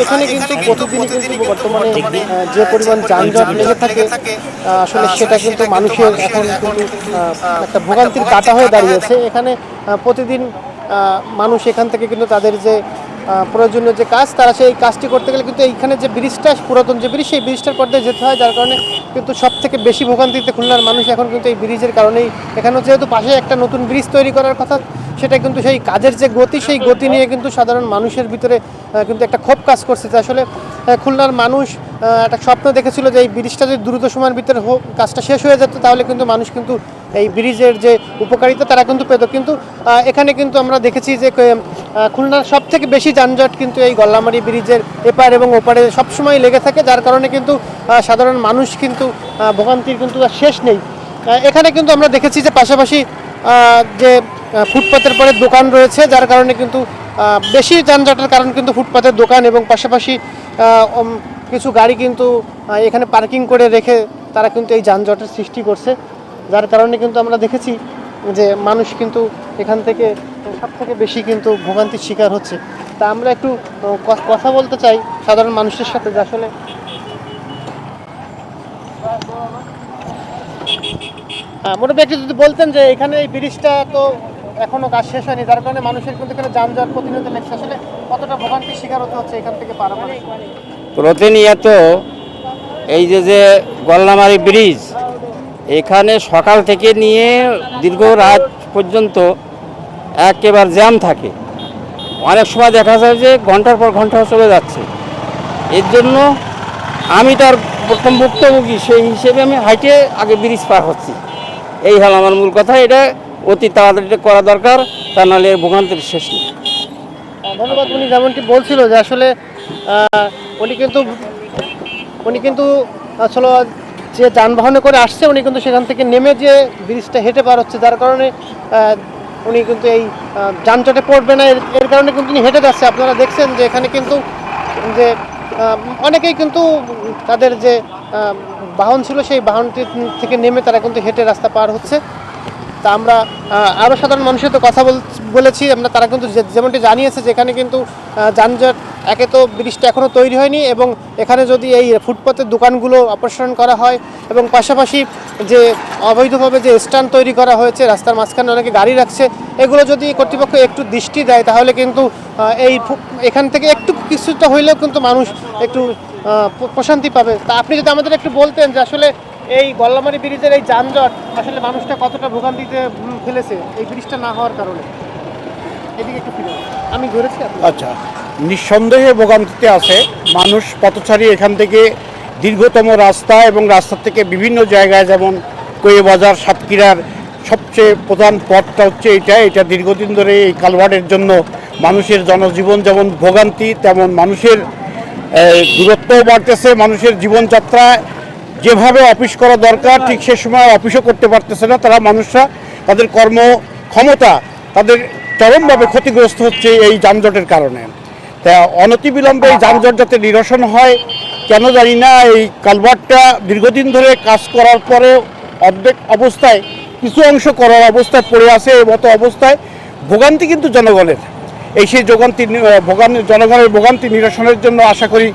এখানে কিন্তু প্রতিদিনই কিন্তু বর্তমানে যে পরিমাণ যানজট লেগে থাকে আসলে সেটা কিন্তু মানুষের এখন কিন্তু একটা ভোগান্তির কাটা হয়ে দাঁড়িয়েছে। এখানে প্রতিদিন মানুষ এখান থেকে কিন্তু তাদের যে প্রয়োজনীয় যে কাজ, তারা সেই কাজটি করতে গেলে কিন্তু এইখানে যে ব্রিজটা, পুরাতন যে ব্রিজ, সেই ব্রিজটার পর্দায় যেতে হয়। যার কারণে কিন্তু সব থেকে বেশি ভোগান্তিতে খুলনার মানুষ এখন কিন্তু এই ব্রিজের কারণেই এখানে যেহেতু পাশে একটা নতুন ব্রিজ তৈরি করার কথা সেটা কিন্তু সেই কাজের যে গতি সেই গতি নিয়ে কিন্তু সাধারণ মানুষের ভিতরে কিন্তু একটা ক্ষোভ কাজ করছে। যে আসলে খুলনার মানুষ একটা স্বপ্ন দেখেছিল যে এই ব্রিজটা যদি দ্রুত সময়ের ভিতরে হোক কাজটা শেষ হয়ে যেত তাহলে কিন্তু মানুষ কিন্তু এই ব্রিজের যে উপকারিতা তারা কিন্তু পেত। কিন্তু এখানে কিন্তু আমরা দেখেছি যে খুলনার সব থেকে বেশি যানজট কিন্তু এই গল্লামারি ব্রিজের এপার এবং ওপারে সবসময় লেগে থাকে যার কারণে কিন্তু সাধারণ মানুষ কিন্তু ভোগান্তির কিন্তু শেষ নেই। এখানে কিন্তু আমরা দেখেছি যে পাশাপাশি যে ফুটপাতের পরে দোকান রয়েছে, যার কারণে কিন্তু বেশি যানজটের কারণ কিন্তু ফুটপাতের দোকান এবং পাশাপাশি কিছু গাড়ি কিন্তু এখানে পার্কিং করে রেখে তারা কিন্তু এই যানজটের সৃষ্টি করছে। যার কারণে কিন্তু আমরা দেখেছি যে মানুষ কিন্তু এখান থেকে সব থেকে বেশি কিন্তু ভোগান্তির শিকার হচ্ছে। তা আমরা একটু কথা বলতে চাই সাধারণ মানুষের সাথে যে আসলে মোটামুটি একটু যদি বলতেন যে এখানে এই ব্রিজটা তো এখনও কাজ শেষ হয়নি যার কারণে মানুষের কিন্তু এখানে যানজট প্রতিনিয়ত লেগছে আসলে কতটা ভোগান্তির শিকার হতে হচ্ছে এখান থেকে পারাপারে? প্রতিনিয়ত এই যে যে গল্লামারি ব্রিজ এখানে সকাল থেকে নিয়ে দীর্ঘ রাত পর্যন্ত একেবারে জ্যাম থাকে। অনেক সময় দেখা যায় যে ঘণ্টার পর ঘণ্টা চলে যাচ্ছে। এর জন্য আমি তার প্রথম ভুক্তভোগী সেই হিসেবে আমি হাইটে আগে ব্রিজ পার হচ্ছি। এই হল আমার মূল কথা। এটা অতি তাড়াতাড়ি করা দরকার, তা নাহলে এর ভোগান্তির শেষ নেই। ধন্যবাদ, উনি যেমনটি বলছিল যে আসলে উনি কিন্তু উনি কিন্তু আসলে যে যানবাহনে করে আসছে, উনি কিন্তু সেখান থেকে নেমে যে ব্রিজটা হেঁটে পার হচ্ছে, যার কারণে উনি কিন্তু এই যানজটে পড়বে না। এর এর কারণে কিন্তু উনি হেঁটে যাচ্ছে। আপনারা দেখছেন যে এখানে কিন্তু, যে অনেকেই কিন্তু তাদের যে বাহন ছিল, সেই বাহনটি থেকে নেমে তারা কিন্তু হেঁটে রাস্তা পার হচ্ছে। তা আমরা আরও সাধারণ মানুষের তো কথা বল- বলেছি। আমরা তারা কিন্তু যেমনটি জানিয়েছে যে এখানে কিন্তু যানজট একে তো ব্রিজটা এখনও তৈরি হয়নি এবং এখানে যদি এই ফুটপাতের দোকানগুলো অপসারণ করা হয় এবং পাশাপাশি যে অবৈধভাবে যে স্ট্যান্ড তৈরি করা হয়েছে, রাস্তার মাঝখানে অনেকে গাড়ি রাখছে, এগুলো যদি কর্তৃপক্ষ একটু দৃষ্টি দেয় তাহলে কিন্তু এই এখান থেকে একটু কিছুটা হইলেও কিন্তু মানুষ একটু প্রশান্তি পাবে। তা আপনি যদি আমাদের একটু বলতেন যে আসলে এই গল্লামারি ব্রিজের এই যানজট আসলে মানুষটা কতটা ভোগান্তিতে ফেলেছে এই ব্রিজটা না হওয়ার কারণে। এদিকে একটু ফিরে আমি আপনি। আচ্ছা নিঃসন্দেহে ভোগান্তিতে আছে। মানুষ পথচারী এখান থেকে দীর্ঘতম রাস্তা এবং রাস্তা থেকে বিভিন্ন জায়গায় যেমন কোয়ে বাজার, সাতক্ষীরার সবচেয়ে প্রধান পথটা হচ্ছে এটা এটা দীর্ঘদিন ধরে এই কালভার্টের জন্য মানুষের জনজীবন যেমন ভোগান্তি, তেমন মানুষের দূরত্বও বাড়তেছে। মানুষের জীবনযাত্রায় যেভাবে অফিস করা দরকার, ঠিক সে সময় অফিসও করতে পারতেছে না। তারা মানুষরা তাদের কর্ম ক্ষমতা তাদের চরমভাবে ক্ষতিগ্রস্ত হচ্ছে এই যানজটের কারণে। তা অনতিবিলম্বে এই যানজট যাতে নিরসন হয়, কেন জানি না, এই কালভারটা দীর্ঘদিন ধরে কাজ করার পরে অর্ধেক অবস্থায়, কিছু অংশ করার অবস্থায় পড়ে আছে, এই মতো অবস্থায় ভোগান্তি কিন্তু জনগণের। এই সেই যোগান্তি ভোগান, জনগণের ভোগান্তি নিরসনের জন্য আশা করি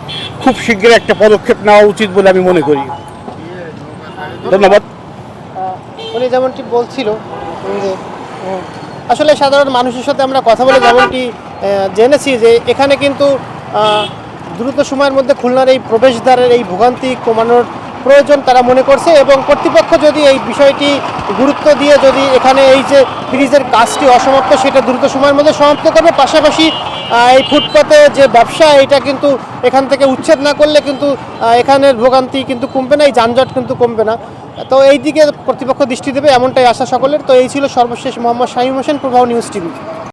খুব শীঘ্রই একটা পদক্ষেপ নেওয়া উচিত বলে আমি মনে করি। ধন্যবাদ। উনি যেমনটি বলছিল যে আসলে সাধারণ মানুষের সাথে আমরা কথা বলে যেমনটি জেনেছি যে এখানে কিন্তু দ্রুত সময়ের মধ্যে খুলনার এই প্রবেশদ্বারের এই ভোগান্তি কমানোর প্রয়োজন তারা মনে করছে এবং কর্তৃপক্ষ যদি এই বিষয়টি গুরুত্ব দিয়ে যদি এখানে এই যে ব্রিজের কাজটি অসমাপ্ত, সেটা দ্রুত সময়ের মধ্যে সমাপ্ত করবে, পাশাপাশি এই ফুটপাতে যে ব্যবসা, এটা কিন্তু এখান থেকে উচ্ছেদ না করলে কিন্তু এখানের ভোগান্তি কিন্তু কমবে না, এই যানজট কিন্তু কমবে না। তো এই দিকে কর্তৃপক্ষ দৃষ্টি দেবে, এমনটাই আশা সকলের। তো এই ছিল সর্বশেষ মোহাম্মদ শাহিম হোসেন প্রভাব নিউজ টিভি।